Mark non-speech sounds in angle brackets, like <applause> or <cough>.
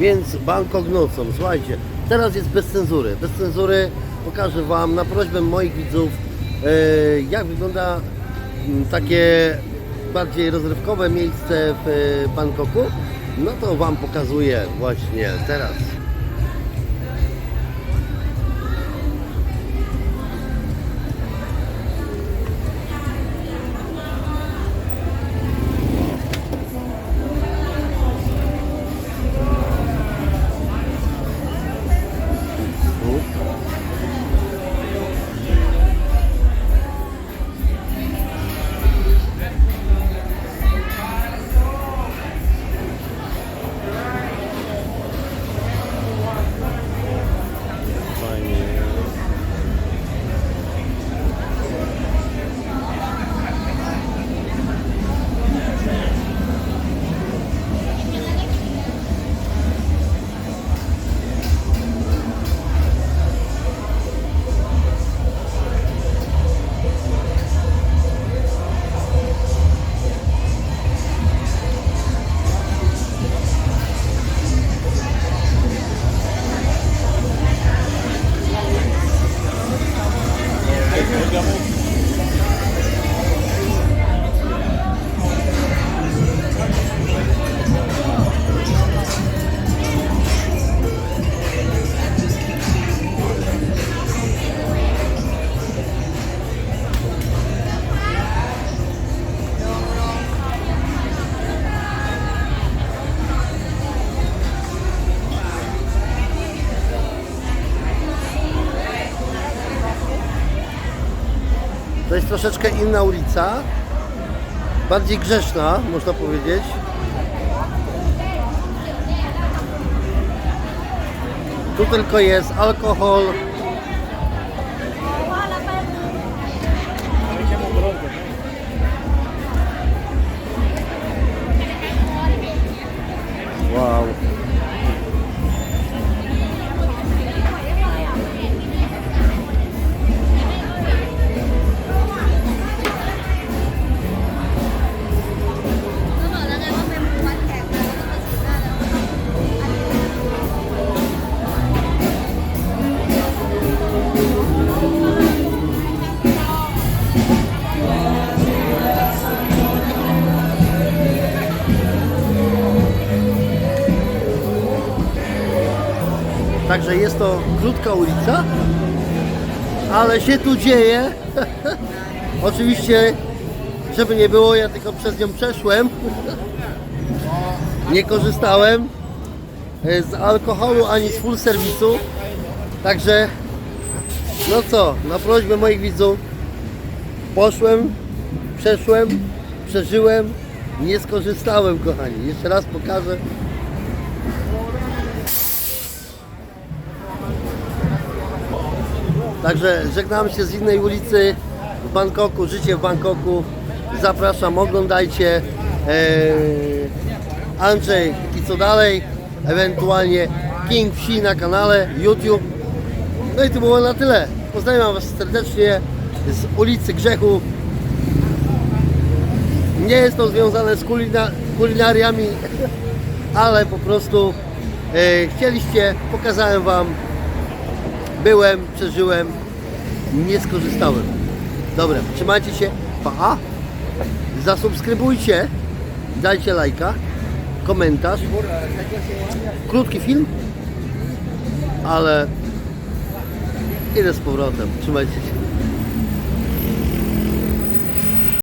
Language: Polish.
Więc Bangkok nocą, słuchajcie, teraz jest bez cenzury. Bez cenzury pokażę Wam na prośbę moich widzów, e, jak wygląda mm, takie bardziej rozrywkowe miejsce w e, Bangkoku. No to Wam pokazuję właśnie teraz. To jest troszeczkę inna ulica, bardziej grzeszna, można powiedzieć. Tu tylko jest alkohol, Także jest to krótka ulica, ale się tu dzieje. <laughs> Oczywiście, żeby nie było, ja tylko przez nią przeszłem. Nie korzystałem e, z alkoholu ani z full serwisu. Także, no co, na prośbę moich widzów poszłem, przeszłem, przeżyłem, nie skorzystałem, kochani. Jeszcze raz pokażę. Także żegnam się z innej ulicy w Bangkoku, życie w Bangkoku. Zapraszam, oglądajcie. Eee, Andrzej i co dalej, ewentualnie King Wsi na kanale YouTube. No i to było na tyle. Pozdrawiam Was serdecznie z ulicy Grzechu. Nie jest to związane z kulina, kulinariami, <laughs> ale po prostu e, chcieliście, pokazałem Wam byłem, przeżyłem, nie skorzystałem. Dobra, trzymajcie się, pa! Zasubskrybujcie, dajcie lajka, komentarz. Krótki film, ale idę z powrotem. Trzymajcie się.